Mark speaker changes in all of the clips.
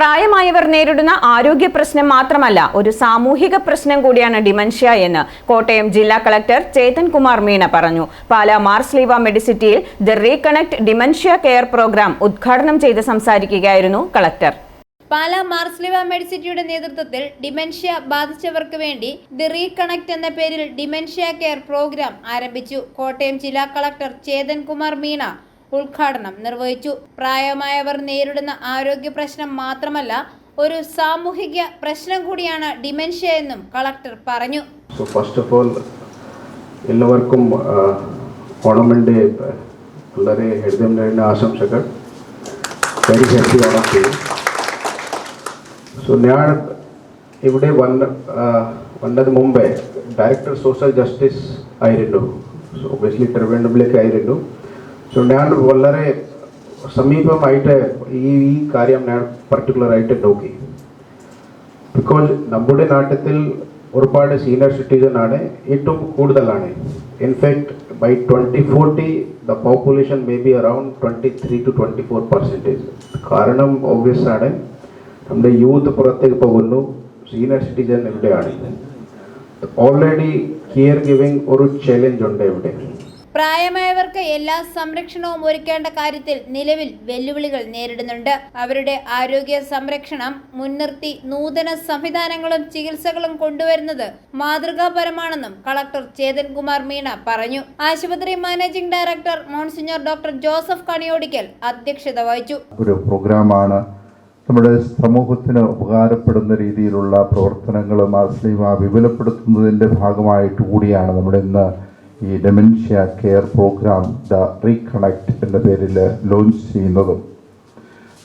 Speaker 1: പ്രായമായവർ നേരിടുന്ന ആരോഗ്യ പ്രശ്നം മാത്രമല്ല ഒരു സാമൂഹിക പ്രശ്നം കൂടിയാണ് ഡിമൻഷ്യ എന്ന് കോട്ടയം ജില്ലാ കളക്ടർ ചേതൻ കുമാർ മീണ പറഞ്ഞു. Pala Mar Sleeva മെഡിസിറ്റിയിൽ the reconnect dementia care program ഉദ്ഘാടനം ചെയ്ത് സംസാരിക്കുകയായിരുന്നു കളക്ടർ.
Speaker 2: പാല മാർസ്ലിവ മെഡിസിറ്റിയുടെ നേതൃത്വത്തിൽ ഡിമെൻഷ്യ ബാധിച്ചവർക്ക് വേണ്ടി ദി റീകണക്ട് എന്ന പേരിൽ ഡിമെൻഷ്യ കെയർ പ്രോഗ്രാം ആരംഭിച്ചു കോട്ടയം ജില്ലാ കളക്ടർ ചേതൻ കുമാർ മീണ. ഉദ്ഘാടനം നിർവഹിച്ചു. പ്രായമായവർ നേരിടുന്ന ആരോഗ്യ പ്രശ്നം മാത്രമല്ല ഒരു സാമൂഹിക പ്രശ്നം കൂടിയാണ് ഡിമെൻഷ്യ എന്നും കളക്ടർ പറഞ്ഞു.
Speaker 3: ഫസ്റ്റ് ഓഫ് ഓൾ എല്ലാവർക്കും ഓണമിന്റെ വളരെ ആശംസകൾ. സോ ഞാൻ ഇവിടെ വന്ന വന്നത് മുമ്പേ ഡയറക്ടർ സോഷ്യൽ ജസ്റ്റിസ് ആയിരുന്നു. സോ ഒബ്വിയസ്ലി തിരുവനന്തപുരത്തിലേക്ക് ആയിരുന്നു. ഞാൻ വളരെ സമീപമായിട്ട് ഈ ഈ കാര്യം ഞാൻ പർട്ടിക്കുലറായിട്ട് നോക്കി. ബിക്കോസ് നമ്മുടെ നാട്ടത്തിൽ ഒരുപാട് സീനിയർ സിറ്റിസൺ ആണ് ഏറ്റവും കൂടുതലാണ്. In fact by twenty forty the population may be around twenty three to twenty four percentage കാരണം ഒബ്വിയസ് ആണ്. നമ്മുടെ യൂത്ത് പുറത്തേക്ക് പോകുന്നു. സീനിയർ സിറ്റിസൺ ഇവിടെയാണ്. ഓൾറെഡി കെയർ ഗിവിംഗ് ഒരു ചലഞ്ച് ഉണ്ട് ഇവിടെ.
Speaker 2: പ്രായമായവർക്ക് എല്ലാ സംരക്ഷണവും ഒരുക്കേണ്ട കാര്യത്തിൽ നിലവിൽ വെല്ലുവിളികൾ നേരിടുന്നുണ്ട്. അവരുടെ ആരോഗ്യ സംരക്ഷണം മുൻനിർത്തി നൂതന സംവിധാനങ്ങളും ചികിത്സകളും കൊണ്ടുവരുന്നത് മാതൃകാപരമാണെന്നും കളക്ടർ ചേതൻ കുമാർ മീണ പറഞ്ഞു. ആശുപത്രി managing director monsignor doctor Joseph Kaniyodickal അധ്യക്ഷത വഹിച്ചു.
Speaker 4: ഒരു പ്രോഗ്രാമാണ് നമ്മുടെ സമൂഹത്തിന് ഉപകാരപ്പെടുന്ന രീതിയിലുള്ള പ്രവർത്തനങ്ങളും മാർസ്ലീമ വിപുലപ്പെടുത്തുന്നതിന്റെ ഭാഗമായിട്ട് കൂടിയാണ് നമ്മുടെ ഇന്ന് ഈ dementia care program the reconnect എന്ന പേരിൽ ലോഞ്ച് ചെയ്യുന്നതും.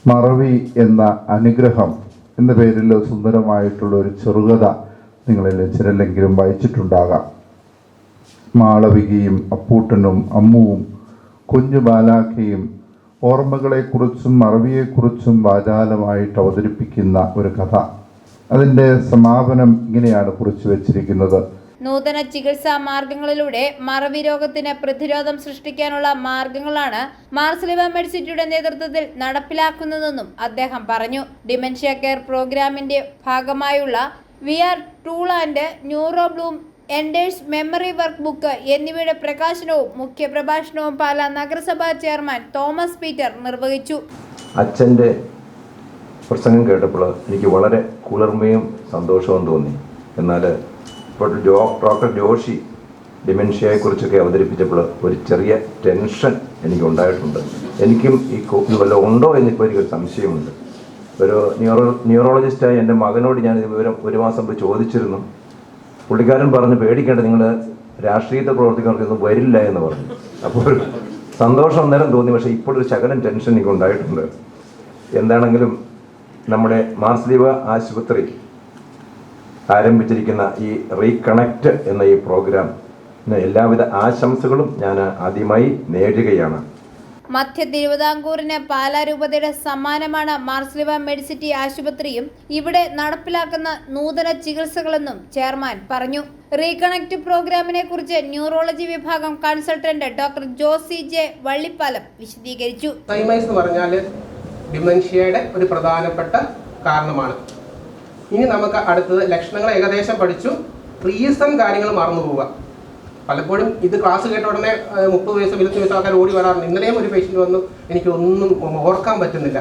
Speaker 4: മറവി എന്ന അനുഗ്രഹം എന്ന പേരിൽ സുന്ദരമായിട്ടുള്ള ഒരു ചെറുകഥ നിങ്ങളിൽ ചിലരെങ്കിലും വായിച്ചിട്ടുണ്ടാകാം. മാളവികയും അപ്പൂട്ടനും അമ്മുവും കുഞ്ഞു ബാലാഖയും ഓർമ്മകളെക്കുറിച്ചും മറവിയെക്കുറിച്ചും വാചാലമായിട്ട് അവതരിപ്പിക്കുന്ന ഒരു കഥ. അതിന്റെ സമാപനം ഇങ്ങനെയാണ് കുറിച്ചു വച്ചിരിക്കുന്നത്.
Speaker 2: നൂതന ചികിത്സാ മാർഗങ്ങളിലൂടെ മറവി രോഗത്തിന് പ്രതിരോധം സൃഷ്ടിക്കാനുള്ള മാർഗങ്ങളാണ് മാർസ്ലിവ മെഡിസിറ്റിയുടെ നേതൃത്വത്തിൽ നടപ്പിലാക്കുന്നതെന്നും അദ്ദേഹം പറഞ്ഞു. ഡിമെൻഷ്യ കെയർ പ്രോഗ്രാമിന്റെ ഭാഗമായുള്ള V R tool and neuro bloom enders memory workbook എന്നിവയുടെ പ്രകാശനവും മുഖ്യപ്രഭാഷണവും പാലാ നഗരസഭാ ചെയർമാൻ തോമസ് പീറ്റർ നിർവഹിച്ചു.
Speaker 5: അച്ഛന്റെ പ്രസംഗം കേട്ടപ്പോൾ എനിക്ക് വളരെ കുളിർമയും സന്തോഷവും തോന്നി. എന്നാൽ ഇപ്പോൾ ഡോക്ടർ ജോഷി ഡിമെൻഷ്യയെക്കുറിച്ചൊക്കെ അവതരിപ്പിച്ചപ്പോൾ ഒരു ചെറിയ ടെൻഷൻ എനിക്ക് ഉണ്ടായിട്ടുണ്ട് എനിക്കും ഈ ഇത് വല്ലതും ഉണ്ടോ എന്നിപ്പോൾ എനിക്കൊരു സംശയമുണ്ട്. ഒരു ന്യൂറോ ന്യൂറോളജിസ്റ്റായ എന്റെ മകനോട് ഞാൻ ഇത് വിവരം ഒരു മാസം മുമ്പ് ചോദിച്ചിരുന്നു. പുള്ളിക്കാരൻ പറഞ്ഞ് പേടിക്കേണ്ട നിങ്ങൾ രാഷ്ട്രീയത്തെ പ്രവർത്തിക്കുന്നവർക്കൊന്നും വരില്ല എന്ന് പറഞ്ഞു. അപ്പോൾ സന്തോഷം അന്നേരം തോന്നി പക്ഷേ ഇപ്പോഴൊരു ശകലം ടെൻഷൻ എനിക്ക് ഉണ്ടായിട്ടുണ്ട് എന്താണെങ്കിലും നമ്മുടെ മാർസ്ലീവ ആശുപത്രി ആരംഭിച്ചിരിക്കുന്ന ഈ റീകണക്ട് എന്ന ഈ പ്രോഗ്രാം എല്ലാവിധ ആശംസകളും ഞാൻ ആദ്യമായി നേടുകയാണ്
Speaker 2: മധ്യ തിരുവിതാംകൂറിന് പാലാ രൂപതയുടെ സമ്മാനമാണ് മാർസ്ലിവ മെഡിസിറ്റി ആശുപത്രിയും ഇവിടെ നടപ്പിലാക്കുന്ന നൂതന ചികിത്സകളെന്നും ചെയർമാൻ പറഞ്ഞു. റീകണക്ട് പ്രോഗ്രാമിനെ കുറിച്ച് ന്യൂറോളജി വിഭാഗം consultant doctor Josy J Vallippalam വിശദീകരിച്ചു.
Speaker 6: എന്ന് പറഞ്ഞാൽ ഡിമെൻഷ്യയുടെ ഒരു പ്രധാനപ്പെട്ട കാരണമാണ്. ഇനി നമുക്ക് അടുത്തത് ലക്ഷണങ്ങൾ ഏകദേശം പഠിച്ചു. റീസൺ കാര്യങ്ങൾ മറന്നു പോവുക. പലപ്പോഴും ഇത് ക്ലാസ് കേട്ട ഉടനെ മുപ്പത് വയസ്സ് ഇരുപത്തി വയസ്സ് ആൾക്കാർ ഓടി വരാറുണ്ട്. ഇന്നലെയും ഒരു പേഷ്യന്റ് വന്നു. എനിക്ക് ഒന്നും ഓർക്കാൻ പറ്റുന്നില്ല.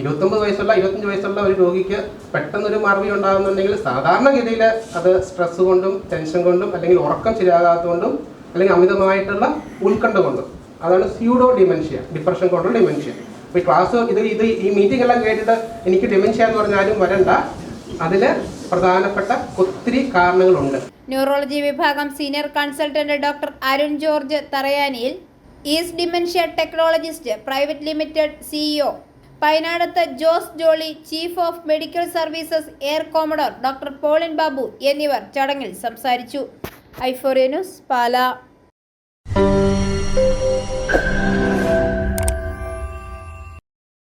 Speaker 6: ഇരുപത്തൊമ്പത് വയസ്സുള്ള ഇരുപത്തഞ്ച് വയസ്സുള്ള ഒരു രോഗിക്ക് പെട്ടെന്നൊരു മറവി ഉണ്ടാകുന്നുണ്ടെങ്കിൽ സാധാരണഗതിയിൽ അത് സ്ട്രെസ് കൊണ്ടും ടെൻഷൻ കൊണ്ടും അല്ലെങ്കിൽ ഉറക്കം ശരിയാകാത്തതുകൊണ്ടും അല്ലെങ്കിൽ അമിതമായിട്ടുള്ള ഉത്കണ്ഠ കൊണ്ടും. അതാണ് സ്യൂഡോ ഡിമെൻഷ്യ ഡിപ്രഷൻ കൊണ്ടുള്ള ഡിമെൻഷ്യ അപ്പോൾ ഈ ക്ലാസ് ഇത് ഇത് ഈ മീറ്റിംഗ് എല്ലാം കേട്ടിട്ട് എനിക്ക് ഡിമെൻഷ്യ എന്ന് പറഞ്ഞാലും വരണ്ട. അതിൽ പ്രധാനപ്പെട്ട ഒത്തിരി കാരണങ്ങളുണ്ട്.
Speaker 2: ന്യൂറോളജി വിഭാഗം senior consultant doctor Arun George തറയാനിയിൽ east dementia technologist private limited CEO Painadath Jose Jolly chief of medical services air commodore doctor Paulin Babu എന്നിവർ ചടങ്ങിൽ സംസാരിച്ചു. ഐഫോറിയ ന്യൂസ് പാല.